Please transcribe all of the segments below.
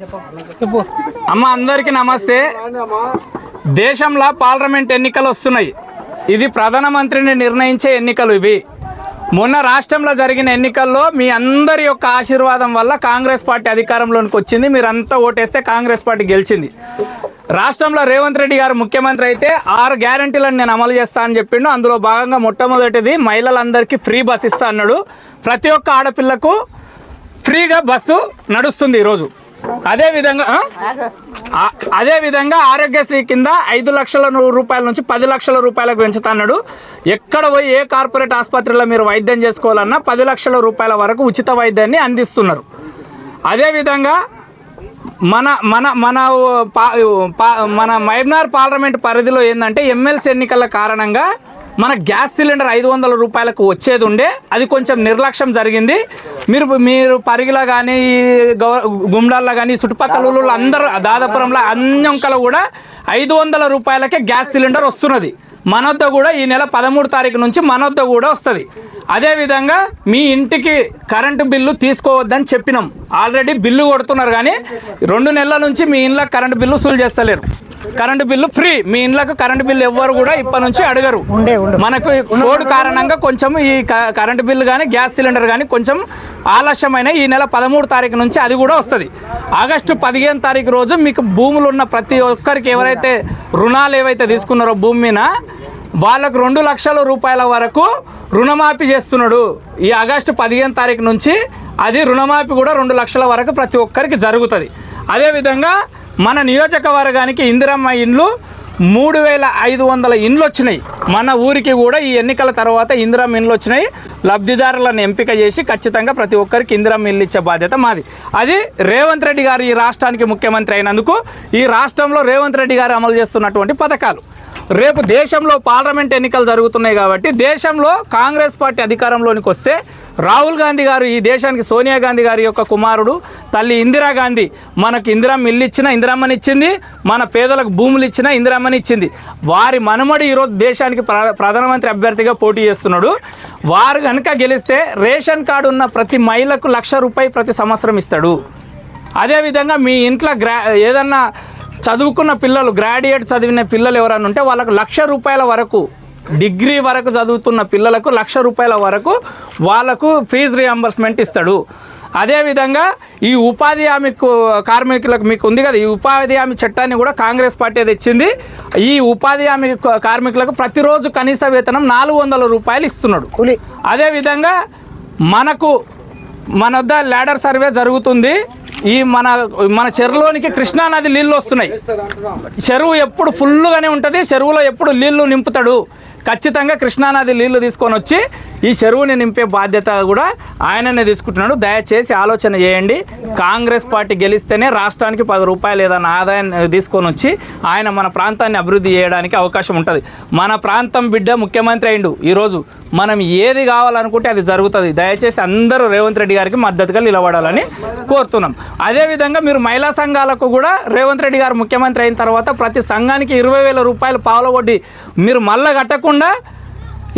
చెప్పు. అమ్మ అందరికీ నమస్తే. దేశంలో పార్లమెంట్ ఎన్నికలు వస్తున్నాయి. ఇది ప్రధానమంత్రిని నిర్ణయించే ఎన్నికలు ఇవి. మొన్న రాష్ట్రంలో జరిగిన ఎన్నికల్లో మీ అందరి యొక్క ఆశీర్వాదం వల్ల కాంగ్రెస్ పార్టీ అధికారంలోనికి వచ్చింది. మీరంతా ఓటేస్తే కాంగ్రెస్ పార్టీ గెలిచింది. రాష్ట్రంలో రేవంత్ రెడ్డి గారు ముఖ్యమంత్రి అయితే ఆరు గ్యారంటీలను నేను అమలు చేస్తా అని చెప్పిండు. అందులో భాగంగా మొట్టమొదటిది మహిళలందరికీ ఫ్రీ బస్ ఇస్తా అన్నాడు. ప్రతి ఒక్క ఆడపిల్లకు ఫ్రీగా బస్సు నడుస్తుంది ఈరోజు. అదే విధంగా అదే విధంగా ఆరోగ్యశ్రీ కింద ఐదు లక్షల రూపాయల నుంచి పది లక్షల రూపాయలకు పెంచుతున్నాడు. ఎక్కడ పోయి ఏ కార్పొరేట్ ఆసుపత్రిలో మీరు వైద్యం చేసుకోవాలన్నా పది లక్షల రూపాయల వరకు ఉచిత వైద్యాన్ని అందిస్తున్నారు. అదేవిధంగా మన మన మన పా- పా- మన మైనార్ పార్లమెంట్ పరిధిలో ఏంటంటే ఎమ్మెల్సీ ఎన్నికల కారణంగా మన గ్యాస్ సిలిండర్ ఐదు వందల రూపాయలకు వచ్చేది ఉండే అది కొంచెం నిర్లక్ష్యం జరిగింది. మీరు మీరు పరిగిలో కానీ గౌ గుమ్డాల్లో కానీ చుట్టుపక్కల ఊళ్ళో అందరూ దాదాపురంలో అన్యంకలు కూడా ఐదు వందల రూపాయలకే గ్యాస్ సిలిండర్ వస్తున్నది. మన వద్ద కూడా ఈ నెల పదమూడు తారీఖు నుంచి మన వద్ద కూడా వస్తుంది. అదేవిధంగా మీ ఇంటికి కరెంటు బిల్లు తీసుకోవద్దని చెప్పినాం. ఆల్రెడీ బిల్లు కొడుతున్నారు కానీ రెండు నెలల నుంచి మీ ఇంట్లో కరెంటు బిల్లు వసూలు చేస్తలేరు. Current bill free. మీ ఇంట్లోకి కరెంటు బిల్లు ఎవ్వరు కూడా ఇప్పటి నుంచి అడగరు. మనకు కోడ్ కారణంగా కొంచెం ఈ క- కరెంటు బిల్లు కానీ గ్యాస్ సిలిండర్ కానీ కొంచెం ఆలస్యమైన ఈ నెల పదమూడు తారీఖు నుంచి అది కూడా వస్తుంది. ఆగస్టు పదిహేను తారీఖు రోజు మీకు భూములు ఉన్న ప్రతి ఒక్కరికి ఎవరైతే రుణాలు ఏవైతే తీసుకున్నారో భూమి మీద వాళ్ళకు రెండు లక్షల రూపాయల వరకు రుణమాఫీ చేస్తున్నాడు. ఈ ఆగస్టు పదిహేను తారీఖు నుంచి అది రుణమాఫీ కూడా రెండు లక్షల వరకు ప్రతి ఒక్కరికి జరుగుతుంది. అదేవిధంగా మన నియోజకవర్గానికి ఇందిరమ్మ ఇండ్లు మూడు వేల ఐదు వందల ఇండ్లు వచ్చినాయి మన ఊరికి కూడా ఈ ఎన్నికల తర్వాత ఇందిరా ఇండ్లు వచ్చినాయి లబ్ధిదారులను ఎంపిక చేసి ఖచ్చితంగా ప్రతి ఒక్కరికి ఇందిరమ్మ ఇల్లు ఇచ్చే బాధ్యత మాది. అది రేవంత్ రెడ్డి గారు ఈ రాష్ట్రానికి ముఖ్యమంత్రి అయినందుకు ఈ రాష్ట్రంలో రేవంత్ రెడ్డి గారు అమలు చేస్తున్నటువంటి పథకాలు. రేపు దేశంలో పార్లమెంట్ ఎన్నికలు జరుగుతున్నాయి కాబట్టి దేశంలో కాంగ్రెస్ పార్టీ అధికారంలోనికి వస్తే రాహుల్ గాంధీ గారు ఈ దేశానికి సోనియా గాంధీ గారి యొక్క కుమారుడు తల్లి ఇందిరాగాంధీ మనకు ఇందిరమ్మ ఇల్లు ఇచ్చిన ఇందిరమ్మని ఇచ్చింది మన పేదలకు భూములు ఇచ్చిన ఇందిరమ్మని ఇచ్చింది వారి మనుమడి ఈరోజు దేశానికి ప్ర- ప్రధానమంత్రి అభ్యర్థిగా పోటీ చేస్తున్నాడు. వారు కనుక గెలిస్తే రేషన్ కార్డు ఉన్న ప్రతి మహిళకు లక్ష రూపాయి ప్రతి సంవత్సరం ఇస్తాడు. అదేవిధంగా మీ ఇంట్లో గ్రా ఏదన్నా చదువుకున్న పిల్లలు గ్రాడ్యుయేట్ చదివిన పిల్లలు ఎవరైనా ఉంటే వాళ్ళకు లక్ష రూపాయల వరకు డిగ్రీ వరకు చదువుతున్న పిల్లలకు లక్ష రూపాయల వరకు వాళ్ళకు ఫీజు రియంబర్స్మెంట్ ఇస్తాడు. అదేవిధంగా ఈ ఉపాధి హామీ కార్మికులకు మీకు ఉంది కదా ఈ ఉపాధి హామీ చట్టాన్ని కూడా కాంగ్రెస్ పార్టీ తెచ్చింది. ఈ ఉపాధి హామీ కార్మికులకు ప్రతిరోజు కనీస వేతనం నాలుగు వందల రూపాయలు ఇస్తున్నాడు. అదేవిధంగా మనకు మన వద్ద ల్యాడర్ సర్వే జరుగుతుంది. ఈ మన మన చెరువులోనికి కృష్ణానది నీళ్ళు వస్తున్నాయి. చెరువు ఎప్పుడు ఫుల్గానే ఉంటుంది చెరువులో ఎప్పుడు నీళ్ళు నింపుతాడు. ఖచ్చితంగా కృష్ణానది నీళ్ళు తీసుకొని వచ్చి ఈ చెరువుని నింపే బాధ్యత కూడా ఆయననే తీసుకుంటున్నాడు. దయచేసి ఆలోచన చేయండి. కాంగ్రెస్ పార్టీ గెలిస్తేనే రాష్ట్రానికి పది రూపాయలు ఏదైనా ఆదాయం తీసుకొని వచ్చి ఆయన మన ప్రాంతాన్ని అభివృద్ధి చేయడానికి అవకాశం ఉంటుంది. మన ప్రాంతం బిడ్డ ముఖ్యమంత్రి అయిండు. ఈరోజు మనం ఏది కావాలనుకుంటే అది జరుగుతుంది. దయచేసి అందరూ రేవంత్ రెడ్డి గారికి మద్దతుగా నిలబడాలని కోరుతున్నాం. అదేవిధంగా మీరు మహిళా సంఘాలకు కూడా రేవంత్ రెడ్డి గారు ముఖ్యమంత్రి అయిన తర్వాత ప్రతి సంఘానికి ఇరవై వేల రూపాయలు పావుల వడ్డీ మీరు మళ్ళా కట్టకుండా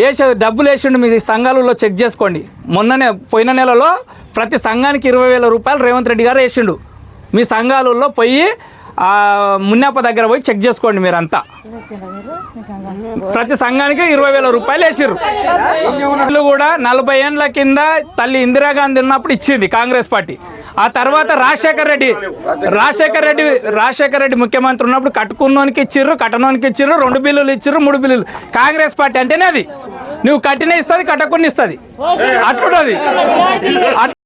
వేసే డబ్బులు వేసిండు మీ సంఘాలలో చెక్ చేసుకోండి. మొన్ననే పోయిన నెలలో ప్రతి సంఘానికి ఇరవై వేల రూపాయలు రేవంత్ రెడ్డి గారు వేసిండు. మీ సంఘాలలో పోయి మున్నప్ప దగ్గర పోయి చెక్ చేసుకోండి మీరంతా. ప్రతి సంఘానికి ఇరవై వేల రూపాయలు వేసిర్రు. వీళ్ళు కూడా నలభై ఏండ్ల కింద తల్లి ఇందిరాగాంధీ ఉన్నప్పుడు ఇచ్చింది కాంగ్రెస్ పార్టీ. ఆ తర్వాత రాజశేఖర్ రెడ్డి రాజశేఖర్ రెడ్డి రాజశేఖర్ రెడ్డి ముఖ్యమంత్రి ఉన్నప్పుడు కట్టుకున్నోనికి ఇచ్చిర్రు కట్టనోనికి ఇచ్చిర్రు రెండు బిల్లులు ఇచ్చిర్రు మూడు బిల్లులు. కాంగ్రెస్ పార్టీ అంటేనే అది. నువ్వు కట్టిన ఇస్తుంది కట్టకుండా ఇస్తుంది. అట్లుంటుంది